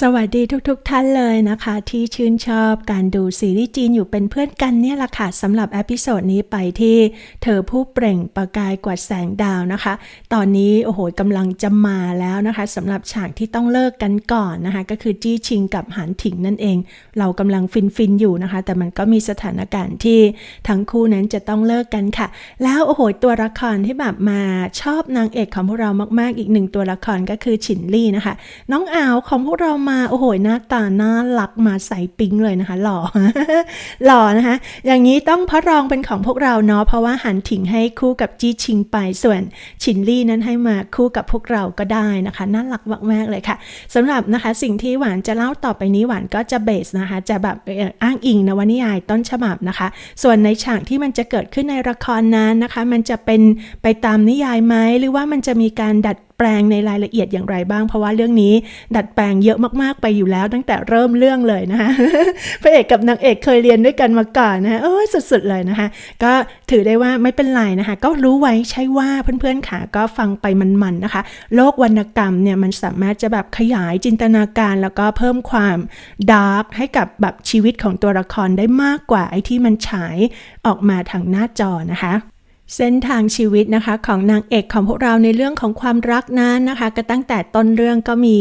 สวัสดีทุกๆทท่านเลยนะคะ ที่ชื่นชอบการดูซีรีส์จีนอยู่เป็นเพื่อนกันเนี่ยละค่ะสำหรับเอพิโซดนี้ไปที่เธอผู้เปล่งประกายกว่าแสงดาวนะคะ ตอนนี้โอ้โหกำลังจะมาแล้วนะคะสำหรับฉากที่ต้องเลิกกันก่อนนะคะ ก็คือจี้ชิงกับหานถิงนั่นเอง เรากำลังฟินฟินๆอยู่นะคะ แต่มันก็มีสถานการณ์ที่ทั้งคู่นั้นจะต้องเลิกกันค่ะ แล้วโอ้โหตัวละครที่แบบมาชอบนางเอกของพวกเรามากๆ อีกหนึ่งตัวละครก็คือฉินลี่นะคะ น้องอาวของพวกเรามา โอ้โห หน้าตาน่ารักมาใส่ปิ๊งเลยนะคะ หล่อ หล่อนะคะ อย่างนี้ต้องพระรองเป็นของพวกเราเนาะ เพราะว่าหันถิงให้คู่กับจี้ชิงไป ส่วนฉินลี่นั้นให้มาคู่กับพวกเราก็ได้นะคะ น่ารักมากๆเลยค่ะสำหรับนะคะสิ่งที่หวานจะเล่าต่อไปนี้หวานก็จะเบสนะคะ จะแบบอ้างอิงนวนิยายต้นฉบับนะคะ ส่วนในฉากที่มันจะเกิดขึ้นในละครนั้นนะคะ มันจะเป็นไปตามนิยายไหมหรือว่ามันจะมีการดัดแปลงในรายละเอียดอย่างไรบ้าง เพราะว่าเรื่องนี้ดัดแปลงเยอะมากๆไปอยู่แล้ว ตั้งแต่เริ่มเรื่องเลยนะคะพระเอกกับนางเอกเคยเรียนด้วยกันมาก่อนนะคะเอ้ยสุดๆเลยนะคะ ก็ถือได้ว่าไม่เป็นไรนะคะ ก็รู้ไว้ใช่ว่าเพื่อนๆค่ะก็ฟังไปมันๆนะคะ โลกวรรณกรรมเนี่ยมันสามารถจะแบบขยายจินตนาการ แล้วก็เพิ่มความดาร์กให้กับแบบชีวิตของตัวละครได้มากกว่าไอ้ที่มันฉายออกมาทางหน้าจอนะคะ เส้นทางชีวิตนะคะของนางเอกของพวกเราในเรื่องของความรักนั้นนะคะ ก็ตั้งแต่ต้นเรื่องก็มี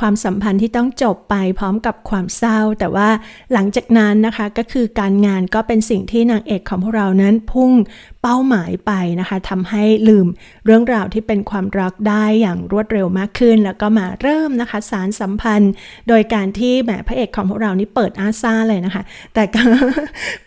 ความสัมพันธ์ที่ต้องจบไปพร้อมกับความเศร้า แต่ว่าหลังจากนั้นนะคะก็คือการงานก็เป็นสิ่งที่นางเอกของพวกเรานั้นพุ่งเป้าหมายไปนะคะทำให้ลืมเรื่องราวที่เป็นความรักได้อย่างรวดเร็วมากขึ้น แล้วก็มาเริ่มนะคะสารสัมพันธ์ โดยการที่แหมพระเอกของพวกเรานี่เปิดอาซาเลยนะคะ แต่ก็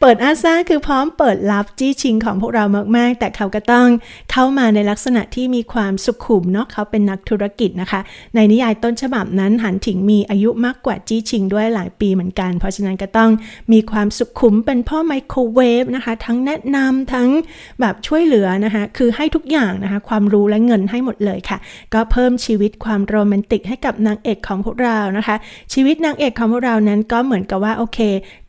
เปิดอาซาคือพร้อมเปิดรับจี้ชิงของพวกเรามาก ๆ แต่เขาก็ต้องเข้ามาในลักษณะที่มีความสุขุมเนาะเขาเป็นนักธุรกิจนะคะ ในนิยายต้นฉบับนั้นหันถิงมีอายุมากกว่าจี้ชิงด้วยหลายปีเหมือนกัน เพราะฉะนั้นก็ต้องมีความสุขุมเป็นพ่อไมโครเวฟนะคะ ทั้งแนะนำทั้งแบบช่วยเหลือนะคะ คือให้ทุกอย่างนะคะ ความรู้และเงินให้หมดเลยค่ะ ก็เพิ่มชีวิตความโรแมนติกให้กับนางเอกของพวกเรานะคะ ชีวิตนางเอกของพวกเรานั้นก็เหมือนกับว่าโอเค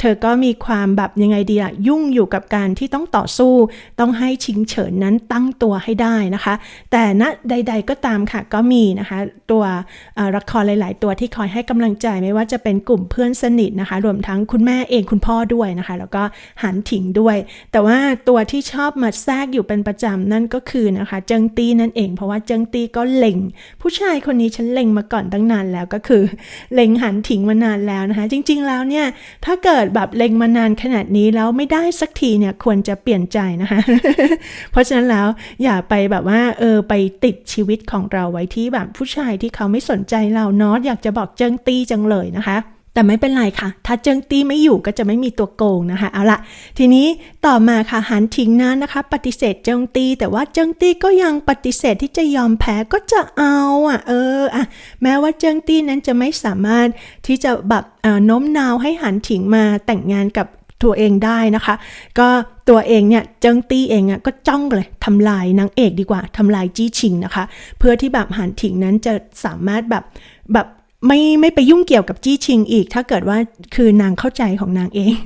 เธอก็มีความแบบยังไงดีอะยุ่งอยู่กับการที่ต้องต่อสู้ ต้องใให้ชิงเฉินนั้นตั้งตัวให้ได้นะคะ แต่ณใด ๆก็ตามค่ะก็มีนะคะ ตัวเอ่อละครหลาย ๆ ตัวที่คอยให้กำลังใจไม่ว่าจะเป็นกลุ่มเพื่อนสนิทนะคะ รวมทั้งคุณแม่เองคุณพ่อด้วยนะคะ แล้วก็หันถิงด้วย แต่ว่าตัวที่ชอบมาแทรกอยู่เป็นประจำนั่นก็คือนะคะเจิงตีนั่นเอง เพราะว่าเจิงตีก็เล็ง ผู้ชายคนนี้ฉันเล็งมาก่อนตั้งนานแล้วก็คือ เล็งหันถิงมานานแล้วนะคะ จริง ๆ แล้วเนี่ยถ้าเกิดแบบเล็งมานานขนาดนี้แล้วไม่ได้สักทีเนี่ยควรจะเปลี่ยนใจนะคะเพราะฉะนั้นแล้วอย่าไปแบบว่าเออไปติดชีวิตของเราไว้ที่แบบผู้ชายที่เขาไม่สนใจเราเนาะอยากจะบอกเจิงตีจังเลยนะคะแต่ไม่เป็นไรค่ะ ถ้าเจิงตี้ไม่อยู่ก็จะไม่มีตัวโกงนะคะ เอาละทีนี้ต่อมาค่ะหันถิงนั้นนะคะ ปฏิเสธเจิงตี้แต่ว่าเจิงตี้ก็ยังปฏิเสธที่จะยอมแพ้ก็จะเอาอะเอออะแม้ว่าเจิงตี้นั้นจะไม่สามารถที่จะแบบโน้มน้าวให้หันถิงมาแต่งงานกับ ตัวเองได้นะคะ ก็ตัวเองเนี่ยเจิงตี้เองอะก็จ้องเลยทำลายนางเอกดีกว่าทำลายจี้ชิงนะคะ เพื่อที่แบบหันถิงนั้นจะสามารถแบบแบบ ไม่ไม่ไปยุ่งเกี่ยวกับจี้ชิงอีก ถ้าเกิดว่าคือนางเข้าใจของนางเอง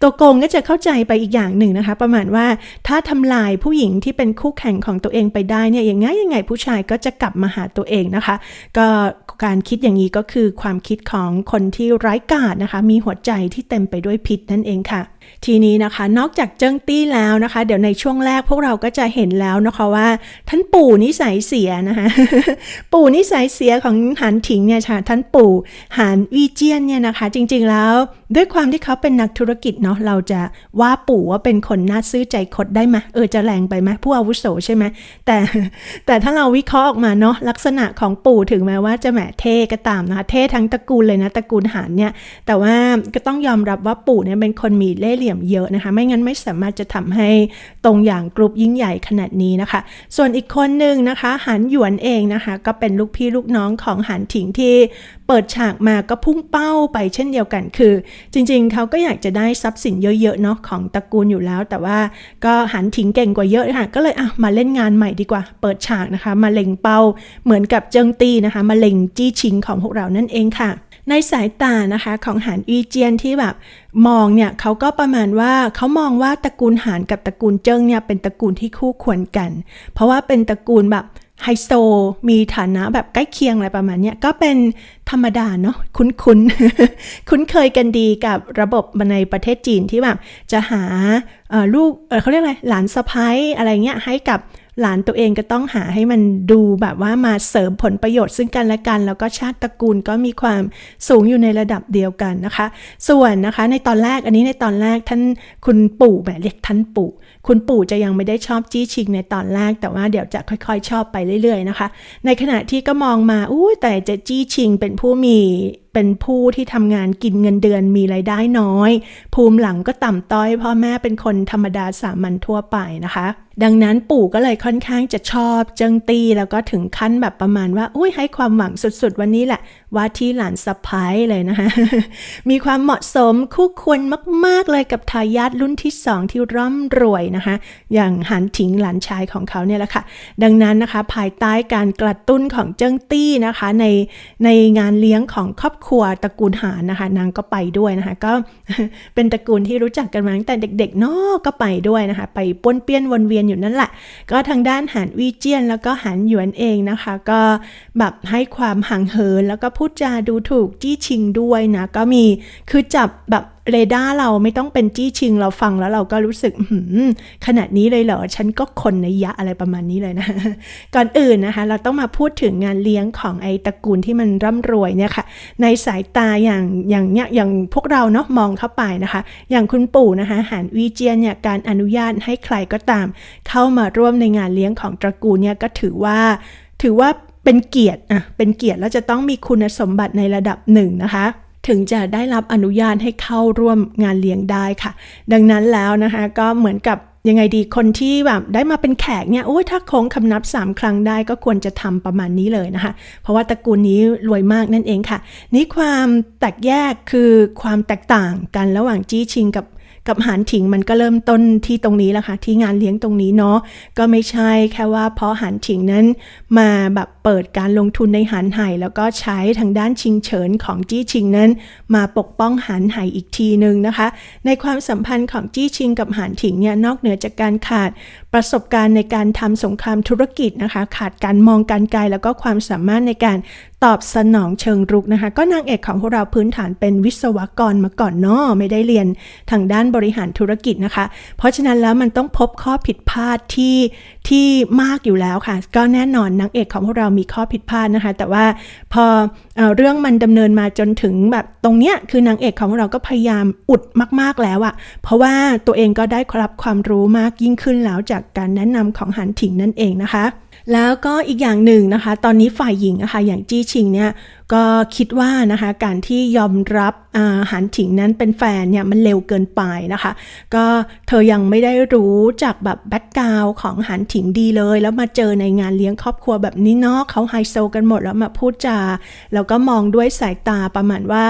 ตัวโกงก็จะเข้าใจไปอีกอย่างหนึ่งนะคะ ประมาณว่าถ้าทำลายผู้หญิงที่เป็นคู่แข่งของตัวเองไปได้เนี่ยยังไงยังไงผู้ชายก็จะกลับมาหาตัวเองนะคะ ก็การคิดอย่างนี้ก็คือความคิดของคนที่ไร้กาดนะคะ มีหัวใจที่เต็มไปด้วยพิษนั่นเองค่ะ ทีนี้นะคะนอกจากเจิ้งตี้แล้วนะคะ เดี๋ยวในช่วงแรกพวกเราก็จะเห็นแล้วนะคะว่า ท่านปู่นิสัยเสียนะคะ ปู่นิสัยเสียของหานถิงเนี่ยค่ะท่านปู่หานวีเจียนเนี่ยนะคะ จริงๆแล้ว ด้วยความที่เขาเป็นนักธุรกิจเนาะเราจะว่าปู่ว่าเป็นคนน่าซื่อใจคดได้ไหมเออจะแรงไปไหมผู้อาวุโสใช่ไหมแต่แต่ถ้าเราวิเคราะห์ออกมาเนาะลักษณะของปู่ถึงแม้ว่าจะแหมเท่ก็ตามนะคะเท่ทั้งตระกูลเลยนะตระกูลหานเนี่ยแต่ว่าก็ต้องยอมรับว่าปู่เนี่ยเป็นคนมีเล่ห์เหลี่ยมเยอะนะคะ ไม่งั้นไม่สามารถจะทำให้ตรงอย่างกรุ๊ปยิ่งใหญ่ขนาดนี้นะคะ ส่วนอีกคนหนึ่งนะคะหันหยวนเองนะคะ ก็เป็นลูกพี่ลูกน้องของหันถิงที่เปิดฉากมาก็พุ่งเป้าไปเช่นเดียวกันคือ จริงๆ เขาก็อยากจะได้ทรัพย์สินเยอะๆเนาะของตระกูลอยู่แล้ว แต่ว่าก็หันถิงเก่งกว่าเยอะค่ะก็เลยอะมาเล่นงานใหม่ดีกว่า เปิดฉากนะคะ มาเล็งเป้าเหมือนกับเจิงตีนะคะ มาเล็งจี้ชิงของพวกเรานั่นเองค่ะ ในสายตานะคะของหานอีเจียนที่แบบมองเนี่ยเขาก็ประมาณว่าเขามองว่าตระกูลหานกับตระกูลเจิ้งเนี่ยเป็นตระกูลที่คู่ควรกัน เพราะว่าเป็นตระกูลแบบไฮโซมีฐานะแบบใกล้เคียงอะไรประมาณเนี้ยก็เป็นธรรมดาเนาะคุ้นคุ้นคุ้นเคยกันดีกับระบบในประเทศจีนที่แบบจะหาลูกเขาเรียกอะไรหลานสะพ้ายอะไรเงี้ยให้กับ หลานตัวเองก็ต้องหาให้มันดูแบบว่ามาเสริมผลประโยชน์ซึ่งกันและกัน แล้วก็ชาติตระกูลก็มีความสูงอยู่ในระดับเดียวกันนะคะ ส่วนนะคะในตอนแรกอันนี้ในตอนแรกท่านคุณปู่แบบเรียกท่านปู่คุณปู่จะยังไม่ได้ชอบจี้ชิงในตอนแรก แต่ว่าเดี๋ยวจะค่อยๆ ชอบไปเรื่อยๆนะคะ ในขณะที่ก็มองมาอู้แต่จะจี้ชิงเป็นผู้มีเป็นผู้ที่ทำงานกินเงินเดือนมีไรายได้น้อย ภูมิหลังก็ต่ำต้อย พ่อแม่เป็นคนธรรมดาสามัญทั่วไปนะคะ ดังนั้นปู่ก็เลยค่อนข้างจะชอบเจิงตี แล้วก็ถึงขั้นแบบประมาณว่า อุ้ยให้ความหวังสุดๆ วันนี้แหละ ว่าที่หลานสะพ้ายเลยนะคะ มีความเหมาะสมคู่ควรมากๆเลยกับทายาทรุ่นที่สองที่ร่ำรวยนะคะอย่างหันถิงหลานชายของเขาเนี่ยแหละค่ะ ดังนั้นนะคะภายใต้การกระตุ้นของเจิ้งตี้นะคะในในงานเลี้ยงของครอบครัวตระกูลหานนะคะนางก็ไปด้วยนะคะก็เป็นตระกูลที่รู้จักกันมาตั้งแต่เด็กๆเนาะก็ไปด้วยนะคะไปป้วนเปี้ยนวนเวียนอยู่นั่นแหละ ก็ทางด้านหานวีเจียน แล้วก็หานหยวนเองนะคะ ก็แบบให้ความห่างเหินแล้วก็พูดจาดูถูกจี้ชิงด้วยนะก็มีคือจับแบบเรดาร์เราไม่ต้องเป็นจี้ชิงเราฟังแล้วเราก็รู้สึกขนาดนี้เลยเหรอ ฉันก็คนในยะอะไรประมาณนี้เลยนะ ก่อนอื่นนะคะ เราต้องมาพูดถึงงานเลี้ยงของไอ้ตระกูลที่มันร่ำรวยเนี่ยค่ะ ในสายตาอย่างอย่างเนี้ยอย่างพวกเราเนาะมองเข้าไปนะคะ อย่างคุณปู่นะคะหานวีเจียนเนี่ยการอนุญาตให้ใครก็ตาม เข้ามาร่วมในงานเลี้ยงของตระกูลเนี่ยก็ถือว่าถือว่าเป็นเกียรติอะเป็นเกียรติแล้วจะต้องมีคุณสมบัติในระดับหนึ่งนะคะ ถึงจะได้รับอนุญาตให้เข้าร่วมงานเลี้ยงได้ค่ะ ดังนั้นแล้วนะคะก็เหมือนกับยังไงดีคนที่แบบได้มาเป็นแขกเนี่ยโอ้ยถ้าโค้งคำนับ 3 ครั้งได้ก็ควรจะทำประมาณนี้เลยนะคะ เพราะว่าตระกูลนี้รวยมากนั่นเองค่ะ นี่ความแตกแยกคือความแตกต่างกันระหว่างจี้ชิงกับ กับหานถิงมันก็เริ่มต้นที่ตรงนี้แหละค่ะที่งานเลี้ยงตรงนี้เนาะก็ไม่ใช่แค่ว่าเพราะหานถิงนั้นมาแบบเปิดการลงทุนในหานไห่แล้วก็ใช้ทางด้านชิงเฉินของจี้ชิงนั้น มาปกป้องหานไห่อีกทีหนึ่งนะคะ ในความสัมพันธ์ของจี้ชิงกับหานถิงเนี่ยนอกเหนือจากการขาดประสบการณ์ในการทำสงครามธุรกิจนะคะ ขาดการมองการไกลแล้วก็ความสามารถในการตอบสนองเชิงรุกนะคะ ก็นางเอกของพวกเราพื้นฐานเป็นวิศวกรมาก่อนเนาะไม่ได้เรียนทางด้านบริหารธุรกิจนะคะ เพราะฉะนั้นแล้วมันต้องพบข้อผิดพลาดที่ที่มากอยู่แล้วค่ะ ก็แน่นอนนางเอกของพวกเรามีข้อผิดพลาดนะคะ แต่ว่าพอเอเรื่องมันดำเนินมาจนถึงแบบตรงเนี้ยคือนางเอกของเราก็พยายามอุดมาก ๆแล้วอะเพราะว่าตัวเองก็ได้รับความรู้มากยิ่งขึ้นแล้วจากการแนะนำของหันถิงนั่นเองนะคะ แล้วก็อีกอย่างหนึ่งนะคะ ตอนนี้ฝ่ายหญิงนะคะอย่างจี้ชิงเนี่ย ก็คิดว่านะคะการที่ยอมรับหารถิงนั้นเป็นแฟนเนี่ยมันเร็วเกินไปนะคะ ก็เธอยังไม่ได้รู้จากแบบแบ็กกราวของหันถิงดีเลย แล้วมาเจอในงานเลี้ยงครอบครัวแบบนี้เนาะเขาไฮโซกันหมดแล้วมาพูดจาแล้วก็มองด้วยสายตาประมาณว่า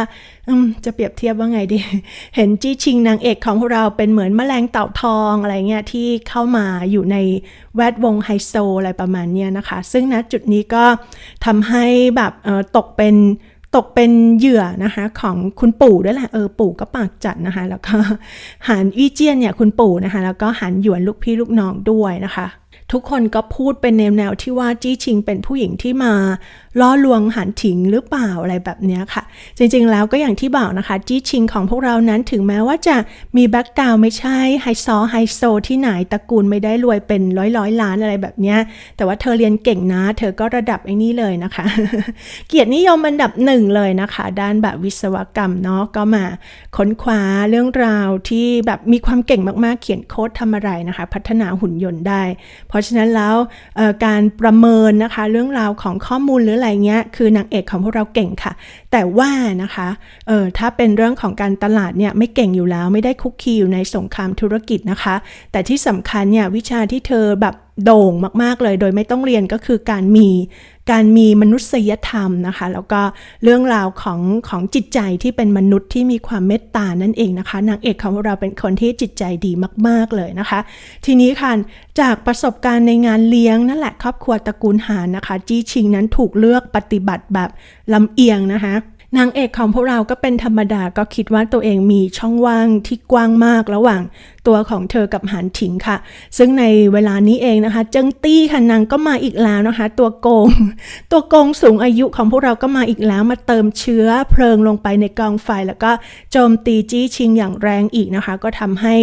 จะเปรียบเทียบว่าไงดี เห็นจี้ชิงนางเอกของเราเป็นเหมือนแมลงเต่าทองอะไรเงี้ยที่เข้ามาอยู่ในแวดวงไฮโซอะไรประมาณนี้นะคะ ซึ่งณจุดนี้ก็ทำให้แบบตกเป็นตกเป็นเหยื่อนะคะของคุณปู่ด้วยแหละเออปู่ก็ปากจัดนะคะแล้วก็หันวิเจียนเนี่ยคุณปู่นะคะแล้วก็หันหยวนลูกพี่ลูกน้องด้วยนะคะ ทุกคนก็พูดเป็นแนวแนวที่ว่าจี้ชิงเป็นผู้หญิงที่มาล่อลวงหันถิงหรือเปล่าอะไรแบบนี้ค่ะ จริงๆแล้วก็อย่างที่บอกนะคะ จี้ชิงของพวกเรานั้นถึงแม้ว่าจะมีแบ็กกราวไม่ใช่ไฮซอไฮโซที่ไหนตระกูลไม่ได้รวยเป็นร้อยร้อยล้านอะไรแบบนี้แต่ว่าเธอเรียนเก่งนะ เธอก็ระดับไอ้นี่เลยนะคะ เกียรตินิยมอันดับหนึ่งเลยนะคะ ด้านแบบวิศวกรรมเนาะก็มาค้นคว้าเรื่องราวที่แบบมีความเก่งมากๆ เขียนโค้ดทำอะไรนะคะ พัฒนาหุ่นยนต์ได้ เพราะฉะนั้นแล้วการประเมินนะคะ เรื่องราวของข้อมูลหรืออะไรเงี้ยคือนางเอกของพวกเราเก่งค่ะ แต่ว่านะคะเออถ้าเป็นเรื่องของการตลาดเนี่ยไม่เก่งอยู่แล้วไม่ได้คุกคีอยู่ในสงครามธุรกิจนะคะ แต่ที่สำคัญเนี่ยวิชาที่เธอแบบโด่งมาก ๆ เลย โดยไม่ต้องเรียนก็คือการมีการมีมนุษยธรรมนะคะ แล้วก็เรื่องราวของของจิตใจที่เป็นมนุษย์ที่มีความเมตตานั่นเองนะคะ นางเอกของเราเป็นคนที่จิตใจดีมาก ๆ เลยนะคะ ทีนี้ค่ะ จากประสบการณ์ในงานเลี้ยงนั่นแหละครอบครัวตระกูลหานนะคะ จี้ชิงนั้นถูกเลือกปฏิบัติแบบลำเอียงนะคะนางเอกของพวกเราก็เป็นธรรมดาก็คิดว่าตัวเองมีช่องว่างที่กว้างมากระหว่างตัวของเธอกับหานถิงค่ะ ซึ่งในเวลานี้เองนะคะ เจิงตี้ค่ะนางก็มาอีกแล้วนะคะ ตัวโกง ตัวโกงสูงอายุของพวกเราก็มาอีกแล้วมาเติมเชื้อเพลิงลงไปในกองไฟ แล้วก็โจมตีจี้ชิงอย่างแรงอีกนะคะ ก็ทำให้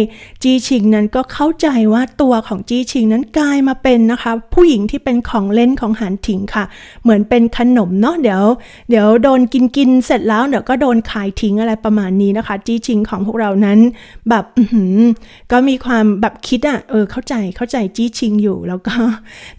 จี้ชิงนั้นก็เข้าใจว่าตัวของจี้ชิงนั้นกลายมาเป็นนะคะ ผู้หญิงที่เป็นของเล่นของหานถิงค่ะ เหมือนเป็นขนมเนาะเดี๋ยว เดี๋ยวโดนกินกินเสร็จแล้วเดี๋ยวก็โดนขายทิ้งอะไรประมาณนี้นะคะ จี้ชิงของพวกเรานั้นแบบก็มีความแบบคิดอะเออเข้าใจเข้าใจจี้ชิงอยู่แล้วก็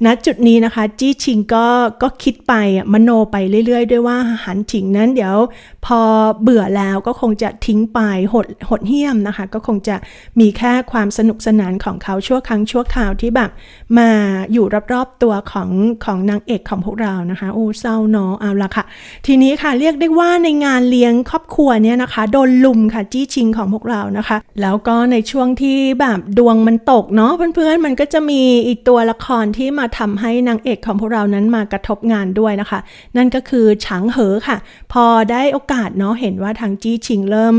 ณจุดนี้นะคะ จี้ชิงก็ก็คิดไปอะมโนไปเรื่อยๆ ด้วยว่าหันถิงนั้นเดี๋ยวพอเบื่อแล้วก็คงจะทิ้งไปหดหดเหี้ยมนะคะ ก็คงจะมีแค่ความสนุกสนานของเขาชั่วครั้งชั่วคราวที่แบบมาอยู่รอบๆตัวของของนางเอกของพวกเรานะคะโอ้เศร้าเนาะเอาละค่ะ ทีนี้ค่ะเรียกได้ว่าในงานเลี้ยงครอบครัวเนี่ยนะคะโดนลุมค่ะจี้ชิงของพวกเรานะคะ แล้วก็ในช่วงที่แบบดวงมันตกเนาะเพื่อนๆมันก็จะมีอีกตัวละครที่มาทำให้นางเอกของพวกเรานั้นมากระทบงานด้วยนะคะ นั่นก็คือฉางเหอค่ะ พอได้โอกาสเนาะเห็นว่าทางจี้ชิงเริ่ม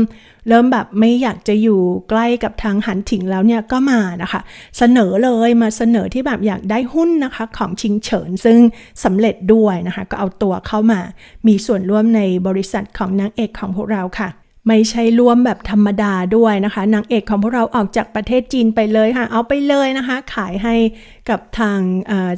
เริ่มแบบไม่อยากจะอยู่ใกล้กับทางหันถิงแล้วเนี่ยก็มานะคะ เสนอเลยมาเสนอที่แบบอยากได้หุ้นนะคะของชิงเฉินซึ่งสำเร็จด้วยนะคะ ก็เอาตัวเข้ามามีส่วนร่วมในบริษัทของนางเอกของพวกเราค่ะ ไม่ใช่ร่วมแบบธรรมดาด้วยนะคะนางเอกของพวกเราออกจากประเทศจีนไปเลยค่ะ เอาไปเลยนะคะ ขายให้กับทาง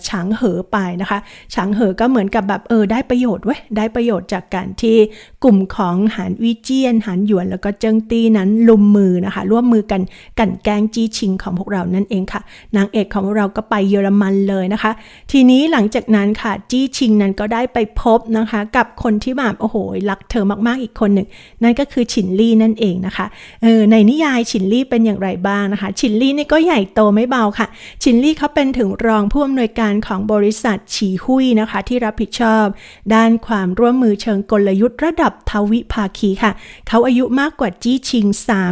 ฉางเหอไปนะคะฉางเหอก็เหมือนกับแบบเออได้ประโยชน์เว้ยได้ประโยชน์จากการที่กลุ่มของหานวิเจียนหานหยวนแล้วก็เจิงตี้นั้นลุมมือนะคะ ร่วมมือกันกันแกงจี้ชิงของพวกเรานั่นเองค่ะ นางเอกของเราก็ไปเยอรมันเลยนะคะ ทีนี้หลังจากนั้นค่ะจี้ชิงนั้นก็ได้ไปพบนะคะ กับคนที่แบบโอ้โหรักเธอมากๆอีกคนหนึ่งนั่นก็คือฉินลี่นั่นเองนะคะเออในนิยายฉินลี่เป็นอย่างไรบ้างนะคะ ฉินลี่นี่ก็ใหญ่โตไม่เบาค่ะ ฉินลี่เขาเป็นถึงรองผู้อำนวยการของบริษัทฉีหุยนะคะ ที่รับผิดชอบ ด้านความร่วมมือเชิงกลยุทธ์ระดับทวิภาคีค่ะ เขาอายุมากกว่าจี้ชิง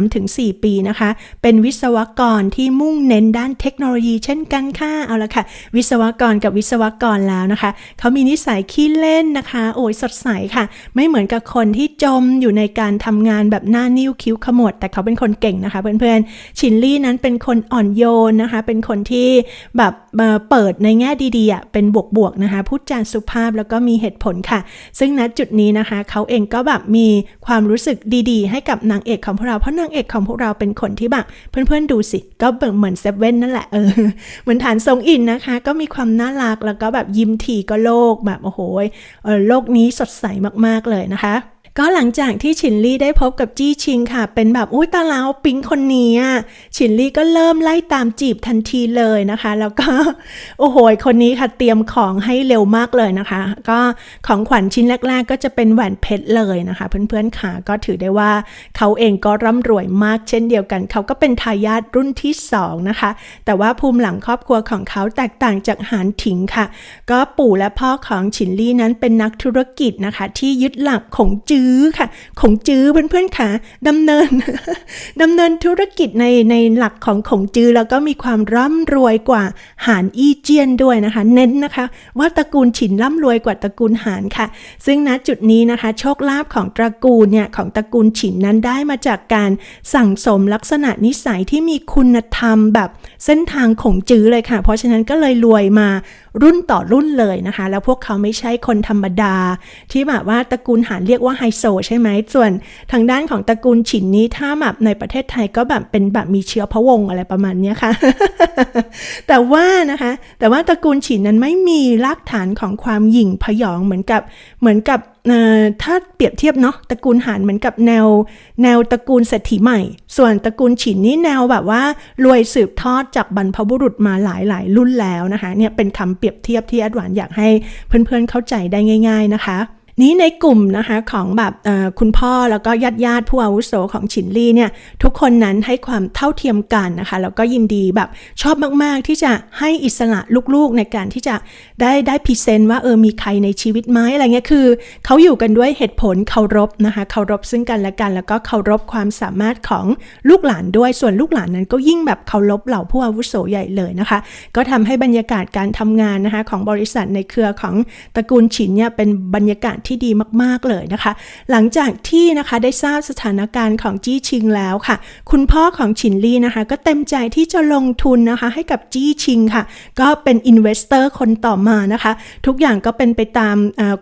3-4 ปีนะคะ เป็นวิศวกรที่มุ่งเน้นด้านเทคโนโลยีเช่นกันค่ะเอาละค่ะ วิศวกรกับวิศวกรแล้วนะคะ เขามีนิสัยขี้เล่นนะคะ โอ้ยสดใสค่ะ ไม่เหมือนกับคนที่จมอยู่ในการทำงานแบบหน้านิ้วคิ้วขมวด แต่เขาเป็นคนเก่งนะคะ เพื่อนๆ ชินลี่นั้นเป็นคนอ่อนโยนนะคะ เป็นคนที่แบบเปิดในแง่ดีๆอะเป็นบวกๆนะคะ พูดจาสุภาพแล้วก็มีเหตุผลค่ะ ซึ่งณจุดนี้นะคะ เขาเองก็แบบมีความรู้สึกดีๆ ให้กับนางเอกของพวกเรา เพราะนางเอกของพวกเราเป็นคนที่แบบเพื่อนๆดูสิ ก็เหมือนเซเว่นนั่นแหละ เออ เหมือนฐานทรงอินนะคะ ก็มีความน่ารักแล้วก็แบบยิ้มทีก็โลกแบบโอ้โหโลกนี้สดใสมากๆเลยนะคะ ก็หลังจากที่ฉินลี่ได้พบกับจี้ชิงค่ะ เป็นแบบอุ้ยตาลาวปิ๊งคนนี้อะฉินลี่ก็เริ่มไล่ตามจีบทันทีเลยนะคะ แล้วก็โอ้โหคนนี้ค่ะเตรียมของให้เร็วมากเลยนะคะ ก็ของขวัญชิ้นแรก ๆ ก็จะเป็นแหวนเพชรเลยนะคะ เพื่อนๆค่ะก็ถือได้ว่าเขาเองก็ร่ำรวยมากเช่นเดียวกัน เขาก็เป็นทายาทรุ่นที่สองนะคะ แต่ว่าภูมิหลังครอบครัวของเขาแตกต่างจากหานถิงค่ะ ก็ปู่และพ่อของฉินลี่นั้นเป็นนักธุรกิจนะคะ ที่ยึดหลักของจืจื้อค่ะ ของจื้อเพื่อนๆค่ะดำเนินดำเนินธุรกิจในในหลักของของจื้อแล้วก็มีความร่ำรวยกว่าหานอี้เจียนด้วยนะคะ เน้นนะคะ ว่าตระกูลฉินร่ำรวยกว่าตระกูลหานค่ะ ซึ่งณจุดนี้นะคะ โชคลาภของตระกูลเนี่ยของตระกูลฉินนั้นได้มาจากการสั่งสมลักษณะนิสัยที่มีคุณธรรมแบบเส้นทางของจื้อเลยค่ะ เพราะฉะนั้นก็เลยรวยมารุ่นต่อรุ่นเลยนะคะ แล้วพวกเขาไม่ใช่คนธรรมดา ที่แบบว่าตระกูลหานเรียกว่าไฮโซใช่ไหมส่วนทางด้านของตระกูลฉินนี้ถ้าแบบในประเทศไทยก็แบบเป็นแบบมีเชื้อพระวงศ์อะไรประมาณนี้ค่ะ แต่ว่านะคะ แต่ว่าตระกูลฉินนั้นไม่มีรากฐานของความหยิ่งพยองเหมือนกับเหมือนกับ ถ้าเปรียบเทียบเนาะตระกูลหานเหมือนกับแนว แนวตระกูลเศรษฐีใหม่ ส่วนตระกูลฉินนี่แนวแบบว่ารวยสืบทอดจากบรรพบุรุษมาหลายหลายรุ่นแล้วนะคะเนี่ยเป็นคำเปรียบเทียบที่แอดวานอยากให้เพื่อนๆเข้าใจได้ง่าย ๆนะคะ นี้ในกลุ่มนะคะของแบบคุณพ่อแล้วก็ญาติญาติๆผู้อาวุโสของฉินลี่เนี่ยทุกคนนั้นให้ความเท่าเทียมกันนะคะแล้วก็ยินดีแบบชอบมาก ๆ ที่จะให้อิสระลูกๆในการที่จะได้ได้พรีเซนต์ว่าเออมีใครในชีวิตไหมอะไรเงี้ยคือเขาอยู่กันด้วยเหตุผลเคารพนะคะเคารพซึ่งกันและกัน แล้วก็เคารพความสามารถของลูกหลานด้วยส่วนลูกหลานนั้นก็ยิ่งแบบเคารพเหล่าผู้อาวุโสใหญ่เลยนะคะ ก็ทำให้บรรยากาศการทำงานนะคะของบริษัทในเครือของตระกูลฉินเนี่ยเป็นบรรยากาศที่ที่ดีมากๆเลยนะคะ หลังจากที่นะคะได้ทราบสถานการณ์ของจี้ชิงแล้วค่ะ คุณพ่อของฉินลี่นะคะ ก็เต็มใจที่จะลงทุนนะคะให้กับจี้ชิงค่ะ ก็เป็นอินเวสเตอร์คนต่อมานะคะ ทุกอย่างก็เป็นไปตาม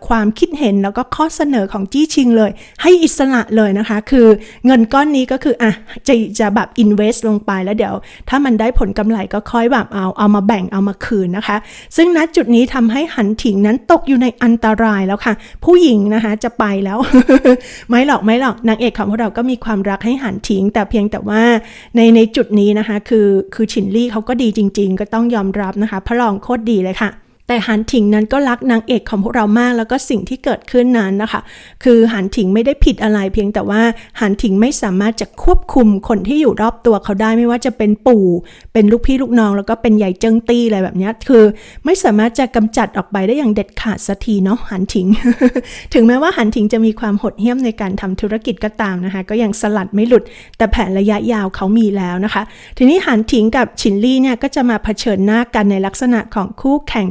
ความคิดเห็นแล้วก็ข้อเสนอของจี้ชิงเลย ให้อิสระเลยนะคะ คือเงินก้อนนี้ก็คืออะจะจะแบบอินเวสต์ลงไปแล้วเดี๋ยว ถ้ามันได้ผลกำไรก็ค่อยแบบเอาเอามาแบ่งเอามาคืนนะคะ ซึ่งณจุดนี้ทำให้หันถิงนั้นตกอยู่ในอันตรายแล้วค่ะผูู้้หญิงนะคะจะไปแล้ว ไม่หรอกไม่หรอกนางเอกของพวกเราก็มีความรักให้หันทิ้ง แต่เพียงแต่ว่าในในจุดนี้นะคะ คือคือฉินลี่เขาก็ดีจริง ๆ ก็ต้องยอมรับนะคะพระรองโคตรดีเลยค่ะ แต่หันถิงนั้นก็รักนางเอกของพวกเรามาก แล้วก็สิ่งที่เกิดขึ้นนั้นนะคะ คือหันถิงไม่ได้ผิดอะไรเพียงแต่ว่าหันถิงไม่สามารถจะควบคุมคนที่อยู่รอบตัวเขาได้ไม่ว่าจะเป็นปู่ เป็นลูกพี่ลูกน้อง แล้วก็เป็นใหญ่เจิ้งตี้อะไรแบบนี้คือ ไม่สามารถจะกำจัดออกไปได้อย่างเด็ดขาดสักทีเนาะหันถิง ถึงแม้ว่าหันถิงจะมีความหดเหี้ยมในการทำธุรกิจก็ตามนะคะก็ยังสลัดไม่หลุด แต่แผนระยะยาวเขามีแล้วนะคะ ทีนี้หันถิงกับฉินลี่เนี่ยก็จะมาเผชิญหน้ากันในลักษณะของคู่แข่ง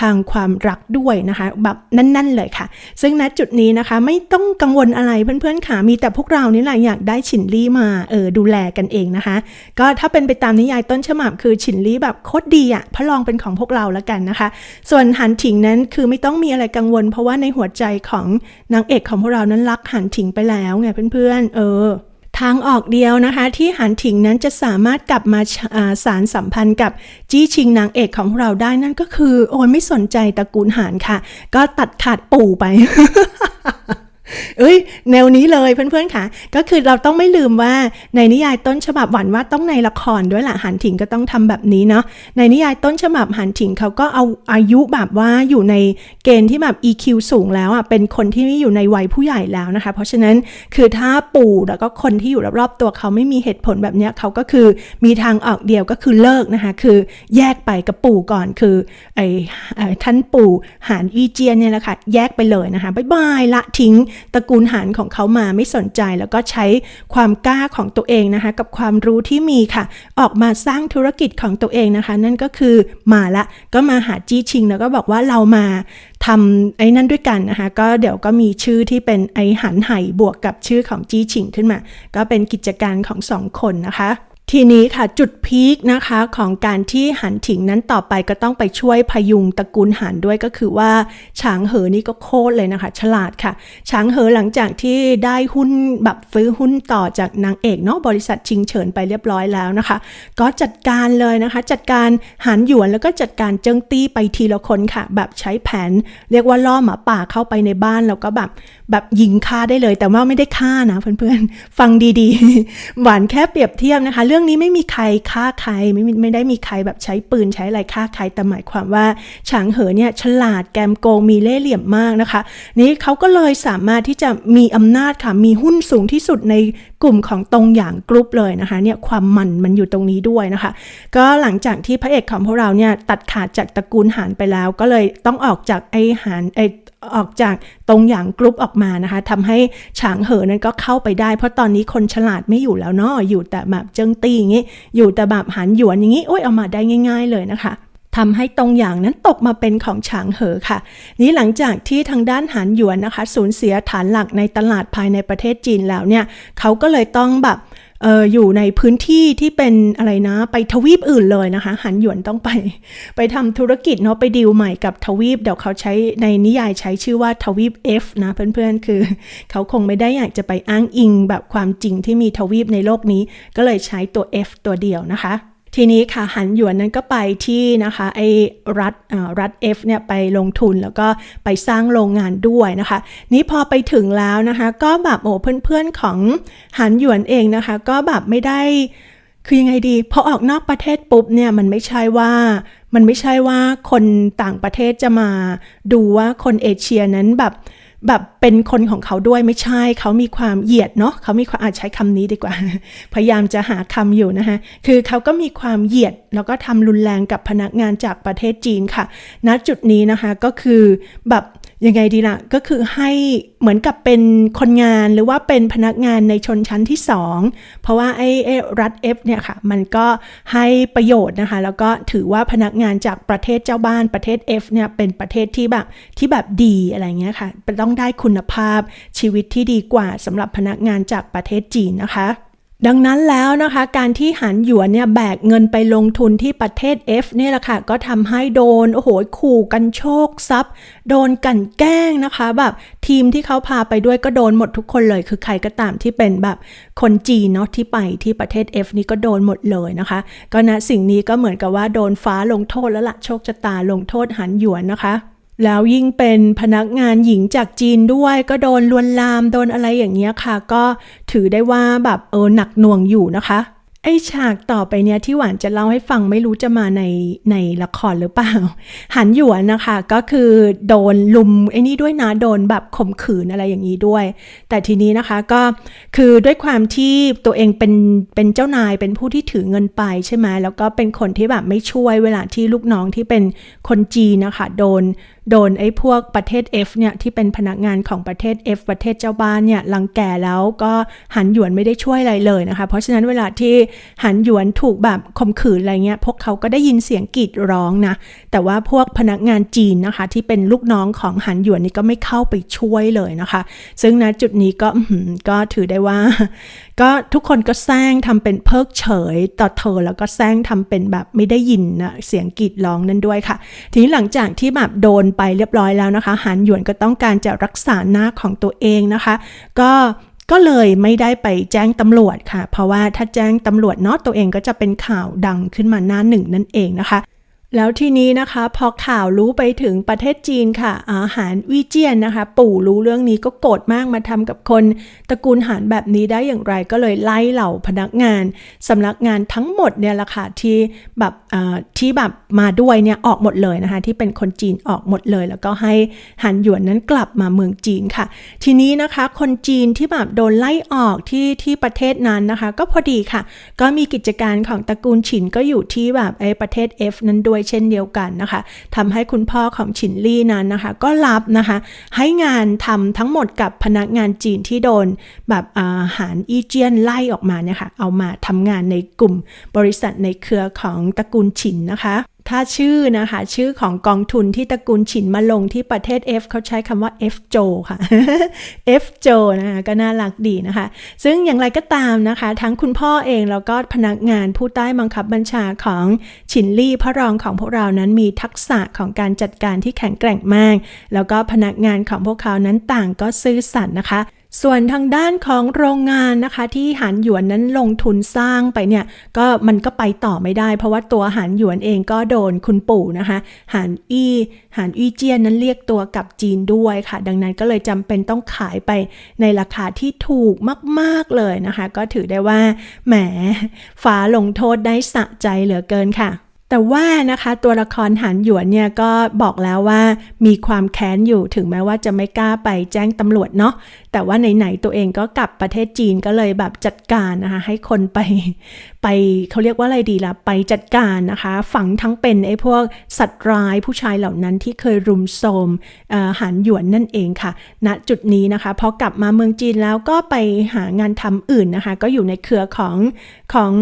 ทางความรักด้วยนะคะแบบนั่นๆเลยค่ะ ซึ่งณจุดนี้นะคะไม่ต้องกังวลอะไรเพื่อนๆค่ะมีแต่พวกเรานี่แหละอยากได้ฉินลี่มาเออดูแลกันเองนะคะ ก็ถ้าเป็นไปตามนิยายต้นฉบับคือฉินลี่แบบโคตรดีอะพระรองเป็นของพวกเราแล้วกันนะคะ ส่วนหันถิงนั้นคือไม่ต้องมีอะไรกังวล เพราะว่าในหัวใจของนางเอกของพวกเรานั้นรักหันถิงไปแล้วไงเพื่อนๆเออ ทางออกเดียวนะคะ ที่หันถิงนั้นจะสามารถกลับมาสารสัมพันธ์กับจี้ชิงนางเอกของเราได้นั่นก็คือ โอ้ยไม่สนใจตระกูลหานค่ะ ก็ตัดขาดปู่ไป เอ้ยแนวนี้เลยเพื่อนๆค่ะ ก็คือเราต้องไม่ลืมว่าในนิยายต้นฉบับหวันว่าต้องในละครด้วยแหละหันถิงก็ต้องทำแบบนี้เนาะในนิยายต้นฉบับหันถิงเขาก็เอาอายุแบบว่าอยู่ในเกณฑ์ที่แบบ EQ สูงแล้วอะเป็นคนที่อยู่ในวัยผู้ใหญ่แล้วนะคะ เพราะฉะนั้นคือถ้าปู่แล้วก็คนที่อยู่รอบๆตัวเขาไม่มีเหตุผลแบบเนี้ยเขาก็คือมีทางออกเดียวก็คือเลิกนะคะคือแยกไปกับปู่ก่อนคือไอ้ไอท่านปู่หานอีเจียนเนี่ยแหละค่ะแยกไปเลยนะคะบ๊ายบายละทิ้งตระกูลหานของเขามาไม่สนใจ แล้วก็ใช้ความกล้าของตัวเองนะคะ กับความรู้ที่มีค่ะ ออกมาสร้างธุรกิจของตัวเองนะคะ นั่นก็คือมาละก็มาหาจี้ชิง แล้วก็บอกว่าเรามาทำไอ้นั่นด้วยกันนะคะก็เดี๋ยวก็มีชื่อที่เป็นไอ้หันไห่บวกกับชื่อของจี้ชิงขึ้นมา ก็เป็นกิจการของสองคนนะคะ ทีนี้ค่ะจุดพีคนะคะของการที่หันถิงนั้นต่อไปก็ต้องไปช่วยพยุงตระกูลหันด้วยก็คือว่าฉางเหอนี่ก็โคตรเลยนะคะ ฉลาดค่ะฉางเหอหลังจากที่ได้หุ้นแบบซื้อหุ้นต่อจากนางเอกเนาะบริษัทชิงเฉินไปเรียบร้อยแล้วนะคะ ก็จัดการเลยนะคะ จัดการหันหยวนแล้วก็จัดการเจิ้งตี้ไปทีละคนค่ะ แบบใช้แผน เรียกว่าล่อหมาป่าเข้าไปในบ้านแล้วก็แบบแบบยิงฆ่าได้เลย แต่ว่าไม่ได้ฆ่านะเพื่อนๆฟังดีๆ หวานแค่เปรียบเทียบนะคะ เรื่ององนี้ไม่มีใครฆ่าใครไม่ไม่ได้มีใครแบบใช้ปืนใช้อะไรฆ่าใครแต่หมายความว่าฉางเหอเนี่ยฉลาดแกมโกงมีเล่ห์เหลี่ยมมากนะคะ นี่เขาก็เลยสามารถที่จะมีอำนาจค่ะมีหุ้นสูงที่สุดใน กลุ่มของตรงอย่างกรุ๊ปเลยนะคะเนี่ยความมันมันอยู่ตรงนี้ด้วยนะคะ ก็หลังจากที่พระเอกของพวกเราเนี่ยตัดขาดจากตระกูลหานไปแล้ว ก็เลยต้องออกจากไอหานไอออกจากตรงอย่างกรุ๊ปออกมานะคะทำให้ฉางเหอนั้นก็เข้าไปได้ เพราะตอนนี้คนฉลาดไม่อยู่แล้วเนาะอยู่แต่แบบเจิ้งตี้อย่างงี้อยู่แต่แบบหันหยวนอย่างงี้โอ้ยเอามาได้ง่าย ๆเลยนะคะ ทำให้ตรงอย่างนั้นตกมาเป็นของฉางเหอค่ะ นี้หลังจากที่ทางด้านหานหยวนนะคะสูญเสียฐานหลักในตลาดภายในประเทศจีนแล้วเนี่ยเขาก็เลยต้องแบบเอออยู่ในพื้นที่ที่เป็นอะไรนะไปทวีปอื่นเลยนะคะ หันหยวนต้องไป ไปทำธุรกิจเนาะไปดีลใหม่กับทวีป เดี๋ยวเขาใช้ในนิยายใช้ชื่อว่าทวีป F นะเพื่อนๆ คือ เขาคงไม่ได้อยากจะไปอ้างอิงแบบความจริงที่มีทวีปในโลกนี้ ก็เลยใช้ตัว F ตัวเดียวนะคะ ทีนี้ค่ะหันหยวนนั้นก็ไปที่นะคะไอ้รัฐรัฐ F เนี่ยไปลงทุนแล้วก็ไปสร้างโรงงานด้วยนะคะ นี้พอไปถึงแล้วนะคะก็แบบโอ้เพื่อนๆของหันหยวนเองนะคะ ก็แบบไม่ได้คือยังไงดีพอออกนอกประเทศปุ๊บเนี่ยมันไม่ใช่ว่ามันไม่ใช่ว่าคนต่างประเทศจะมาดูว่าคนเอเชียนั้นแบบ แบบเป็นคนของเขาด้วยไม่ใช่เขามีความเหยียดเนาะเขามีความอาจใช้คำนี้ดีกว่า พยายามจะหาคำอยู่นะคะคือเขาก็มีความเหยียดแล้วก็ทำรุนแรงกับพนักงานจากประเทศจีนค่ะ ณจุดนี้นะคะก็คือแบบ ยังไงดีล่ะ ก็คือให้เหมือนกับเป็นคนงานหรือว่าเป็นพนักงานในชนชั้นที่ 2 เพราะว่าไอ้ไอ้รัฐ F เนี่ยค่ะ มันก็ให้ประโยชน์นะคะ แล้วก็ถือว่าพนักงานจากประเทศเจ้าบ้านประเทศ F เนี่ยเป็นประเทศที่แบบที่แบบดีอะไรเงี้ยค่ะต้องได้คุณภาพชีวิตที่ดีกว่าสำหรับพนักงานจากประเทศจีนนะคะ ดังนั้นแล้วนะคะการที่หันหยวนเนี่ยแบกเงินไปลงทุนที่ประเทศ F เนี่ยแหละค่ะก็ทำให้โดนโอ้โหขู่กันโชคทรัพย์ โดนกันแกล้งนะคะแบบทีมที่เขาพาไปด้วยก็โดนหมดทุกคนเลย คือใครก็ตามที่เป็นแบบคนจีนเนาะที่ไปที่ประเทศ F นี่ก็โดนหมดเลยนะคะ ก็นะสิ่งนี้ก็เหมือนกับว่าโดนฟ้าลงโทษแล้วละ่ะโชคชะตาลงโทษหันหยวนนะคะ แล้วยิ่งเป็นพนักงานหญิงจากจีนด้วย ก็โดนลวนลามโดนอะไรอย่างเงี้ยค่ะ ก็ถือได้ว่าแบบเออหนักหน่วงอยู่นะคะไอฉากต่อไปเนี่ยที่หวานจะเล่าให้ฟังไม่รู้จะมาในในละครหรือเปล่า หันหยวนนะคะก็คือโดนลุมไอ้นี่ด้วยนะโดนแบบข่มขืนอะไรอย่างนี้ด้วย แต่ทีนี้นะคะก็คือด้วยความที่ตัวเองเป็นเป็นเจ้านายเป็นผู้ที่ถือเงินไปใช่ไหมแล้วก็เป็นคนที่แบบไม่ช่วยเวลาที่ลูกน้องที่เป็นคนจีนนะคะโดนโดนไอ้พวกประเทศ F เนี่ยที่เป็นพนักงานของประเทศ F ประเทศเจ้าบ้านเนี่ยลังแกแล้วก็หันหยวนไม่ได้ช่วยอะไรเลยนะคะ เพราะฉะนั้นเวลาที่หันหยวนถูกแบบข่มขืนอะไรเงี้ยพวกเขาก็ได้ยินเสียงกรีดร้องนะ แต่ว่าพวกพนักงานจีนนะคะ ที่เป็นลูกน้องของหันหยวนนี่ก็ไม่เข้าไปช่วยเลยนะคะ ซึ่งณจุดนี้ก็ก็ถือได้ว่า ก็ทุกคนก็แซงทำเป็นเพิกเฉยต่อเธอแล้วก็แซงทำเป็นแบบไม่ได้ยินนะเสียงกรีดร้องนั้นด้วยค่ะ ทีนี้หลังจากที่แบบโดนไปเรียบร้อยแล้วนะคะหานหยวนก็ต้องการจะรักษาหน้าของตัวเองนะคะ ก็ก็เลยไม่ได้ไปแจ้งตำรวจค่ะ เพราะว่าถ้าแจ้งตำรวจเนาะตัวเองก็จะเป็นข่าวดังขึ้นมาหน้าหนึ่งนั่นเองนะคะ แล้วทีนี้นะคะพอข่าวรู้ไปถึงประเทศจีนค่ะ อาหารวิเจียนนะคะ ปู่รู้เรื่องนี้ก็โกรธมากมาทำกับคนตระกูลหารแบบนี้ได้อย่างไรก็เลยไล่เหล่าพนักงานสำนักงานทั้งหมดเนี่ยแหละค่ะที่แบบที่แบบมาด้วยเนี่ยออกหมดเลยนะคะ ที่เป็นคนจีนออกหมดเลย แล้วก็ให้หันหยวนนั้นกลับมาเมืองจีนค่ะ ทีนี้นะคะคนจีนที่แบบโดนไล่ออกที่ที่ประเทศนั้นนะคะ ก็พอดีค่ะ ก็มีกิจการของตระกูลฉินก็อยู่ที่แบบไอ้ประเทศ F นั้นด้วยเช่นเดียวกันนะคะทำให้คุณพ่อของฉินลี่นั้นนะคะ ก็รับนะคะให้งานทำทั้งหมดกับพนักงานจีนที่โดนแบบอาหารอีเจียนไล่ออกมาเนี่ยค่ะเอามาทำงานในกลุ่มบริษัทในเครือของตระกูลฉินนะคะ ถ้าชื่อนะคะ ชื่อของกองทุนที่ตระกูลฉินมาลงที่ประเทศ F เขาใช้คำว่า F โจค่ะ F โจนะคะก็น่ารักดีนะคะ ซึ่งอย่างไรก็ตามนะคะ ทั้งคุณพ่อเองแล้วก็พนักงานผู้ใต้บังคับบัญชาของฉินลี่พระรองของพวกเรานั้นมีทักษะของการจัดการที่แข็งแกร่งมาก แล้วก็พนักงานของพวกเขานั้นต่างก็ซื่อสัตย์นะคะ ส่วนทางด้านของโรงงานนะคะ ที่หานหยวนนั้นลงทุนสร้างไปเนี่ยก็มันก็ไปต่อไม่ได้ เพราะว่าตัวหานหยวนเองก็โดนคุณปู่นะคะหานอี้หานอี้เจียนนั้นเรียกตัวกับจีนด้วยค่ะ ดังนั้นก็เลยจำเป็นต้องขายไปในราคาที่ถูกมาก ๆเลยนะคะ ก็ถือได้ว่าแหมฟ้าลงโทษได้สะใจเหลือเกินค่ะแต่ว่านะคะตัวละครหันหยวนเนี่ยก็บอกแล้วว่ามีความแค้นอยู่ถึงแม้ว่าจะไม่กล้าไปแจ้งตำรวจเนาะ แต่ว่าไหนๆตัวเองก็กลับประเทศจีนก็เลยแบบจัดการนะคะให้คนไปไปเขาเรียกว่าอะไรดีล่ะไปจัดการนะคะ ฝังทั้งเป็นไอ้พวกสัตว์ร้ายผู้ชายเหล่านั้นที่เคยรุมโทมหันหยวนนั่นเองค่ะ ณจุดนี้นะคะพอกลับมาเมืองจีนแล้วก็ไปหางานทำอื่นนะคะ ก็อยู่ในเครือของของ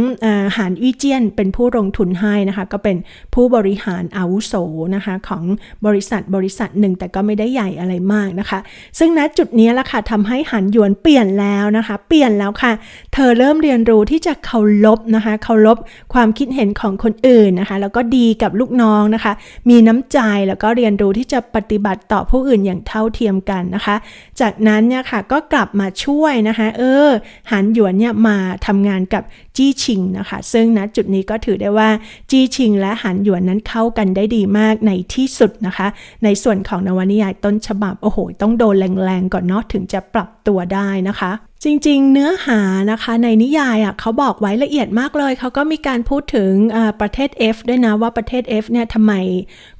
หานวิเจียนเป็นผู้ลงทุนให้นะคะ ก็เป็นผู้บริหารอาวุโสนะคะของบริษัทบริษัทหนึ่งแต่ก็ไม่ได้ใหญ่อะไรมากนะคะ ซึ่งณจุดนี้ละค่ะทำให้หันหยวนเปลี่ยนแล้วนะคะ เปลี่ยนแล้วค่ะ เธอเริ่มเรียนรู้ที่จะเคารพนะคะเคารพความคิดเห็นของคนอื่นนะคะ แล้วก็ดีกับลูกน้องนะคะ มีน้ำใจแล้วก็เรียนรู้ที่จะปฏิบัติต่อผู้อื่นอย่างเท่าเทียมกันนะคะ จากนั้นเนี่ยค่ะก็กลับมาช่วยนะคะ เออ หันหยวนเนี่ยมาทำงานกับ จี้ชิงนะคะ ซึ่งณจุดนี้ก็ถือได้ว่า จี้ชิงและหันหยวนนั้นเข้ากันได้ดีมากในที่สุดนะคะ ในส่วนของนวนิยายต้นฉบับ โอ้โห ต้องโดนแรงๆ ก่อนเนาะถึงจะปรับตัวได้นะคะ จริงๆ เนื้อหานะคะในนิยายอะเขาบอกไว้ละเอียดมากเลย เขาก็มีการพูดถึงประเทศ F ด้วยนะว่าประเทศ F เนี่ยทำไม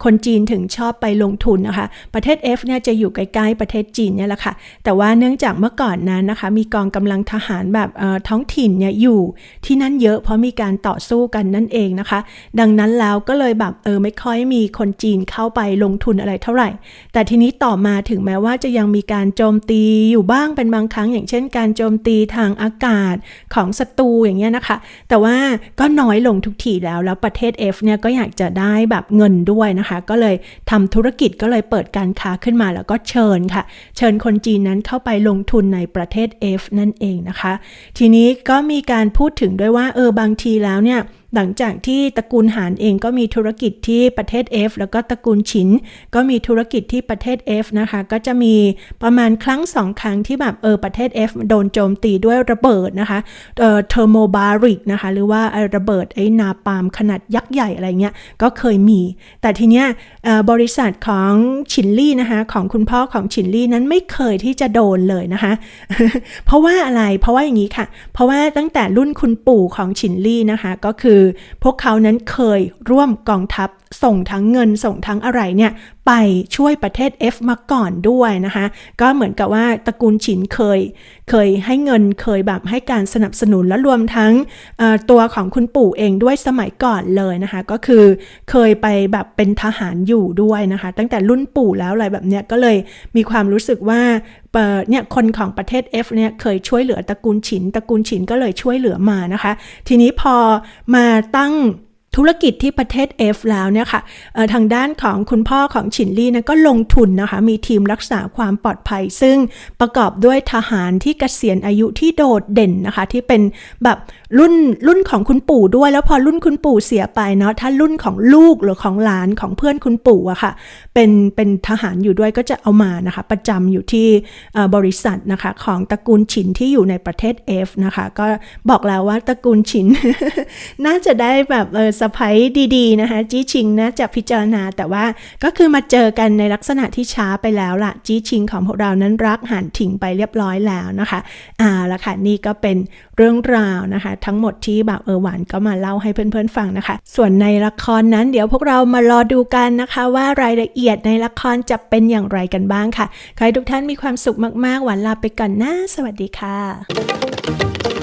คนจีนถึงชอบไปลงทุนนะคะ ประเทศ F เนี่ยจะอยู่ใกล้ๆประเทศจีนเนี่ยแหละค่ะ แต่ว่าเนื่องจากเมื่อก่อนนั้นนะคะ มีกองกำลังทหารแบบท้องถิ่นเนี่ยอยู่ที่นั่นเยอะเพราะมีการต่อสู้กันนั่นเองนะคะ ดังนั้นแล้วก็เลยแบบเออไม่ค่อยมีคนจีนเข้าไปลงทุนอะไรเท่าไหร่ แต่ทีนี้ต่อมาถึงแม้ว่าจะยังมีการโจมตีอยู่บ้างเป็นบางครั้งอย่างเช่นการโจมตีทางอากาศของศัตรูอย่างเงี้ยนะคะ แต่ว่าก็น้อยลงทุกทีแล้ว แล้วประเทศ F เนี่ยก็อยากจะได้แบบเงินด้วยนะคะ ก็เลยทำธุรกิจก็เลยเปิดการค้าขึ้นมาแล้วก็เชิญค่ะ เชิญคนจีนนั้นเข้าไปลงทุนในประเทศ F นั่นเองนะคะ ทีนี้ก็มีการพูดถึงด้วยว่าเออบางทีแล้วเนี่ย หลังจากที่ตระกูลหานเองก็มีธุรกิจที่ประเทศ F แล้วก็ตระกูลฉินก็มีธุรกิจที่ประเทศ F นะคะ ก็จะมีประมาณครั้งสองครั้งที่แบบเออประเทศ F โดนโจมตีด้วยระเบิดนะคะเอ่อเทอร์โมบาริกนะคะ หรือว่าไอ้ระเบิดไอ้นาปาล์มขนาดยักษ์ใหญ่อะไรเงี้ยก็เคยมี แต่ทีเนี้ยบริษัทของฉินลี่นะคะของคุณพ่อของฉินลี่นั้นไม่เคยที่จะโดนเลยนะคะ เพราะว่าอะไรเพราะว่าอย่างนี้ค่ะ เพราะว่าตั้งแต่รุ่นคุณปู่ของฉินลี่นะคะก็คือพวกเขานั้นเคยร่วมกองทัพ ส่งทั้งเงินส่งทั้งอะไรเนี่ยไปช่วยประเทศ F มาก่อนด้วยนะคะ ก็เหมือนกับว่าตระกูลฉินเคย เคยให้เงินเคยแบบให้การสนับสนุนและรวมทั้งตัวของคุณปู่เองด้วยสมัยก่อนเลยนะคะ ก็คือเคยไปแบบเป็นทหารอยู่ด้วยนะคะ ตั้งแต่รุ่นปู่แล้วอะไรแบบเนี้ยก็เลยมีความรู้สึกว่าเอ่อเนี่ยคนของประเทศ F เนี่ยเคยช่วยเหลือตระกูลฉินตระกูลฉินก็เลยช่วยเหลือมานะคะ ทีนี้พอมาตั้ง ธุรกิจที่ประเทศ F แล้วเนี่ยค่ะทางด้านของคุณพ่อของฉินลี่นะก็ลงทุนนะคะ มีทีมรักษาความปลอดภัย ซึ่งประกอบด้วยทหารที่เกษียณอายุที่โดดเด่นนะคะ ที่เป็นแบบรุ่นรุ่นของคุณปู่ด้วย แล้วพอรุ่นคุณปู่เสียไปเนาะถ้ารุ่นของลูกหรือของหลานของเพื่อนคุณปู่อะค่ะเป็นเป็นทหารอยู่ด้วยก็จะเอามานะคะ ประจำอยู่ที่บริษัทนะคะของตระกูลฉินที่อยู่ในประเทศ F นะคะก็บอกแล้วว่าตระกูลฉินน่าจะได้แบบเออสะพ้ยดีๆนะคะจี้ชิงนะจะพิจารณาแต่ว่าก็คือมาเจอกันในลักษณะที่ช้าไปแล้วล่ะจี้ชิงของพวกเรานั้นรักหันถิงไปเรียบร้อยแล้วนะคะอ่าละค่ะนี่ก็เป็นเรื่องราวนะคะ ทั้งหมดที่แบบเออหวานก็มาเล่าให้เพื่อนๆฟังนะคะ ส่วนในละครนั้นเดี๋ยวพวกเรามารอดูกันนะคะ ว่ารายละเอียดในละครจะเป็นอย่างไรกันบ้างค่ะใครทุกท่านมีความสุขมากๆหวานลาไปก่อนนะสวัสดีค่ะ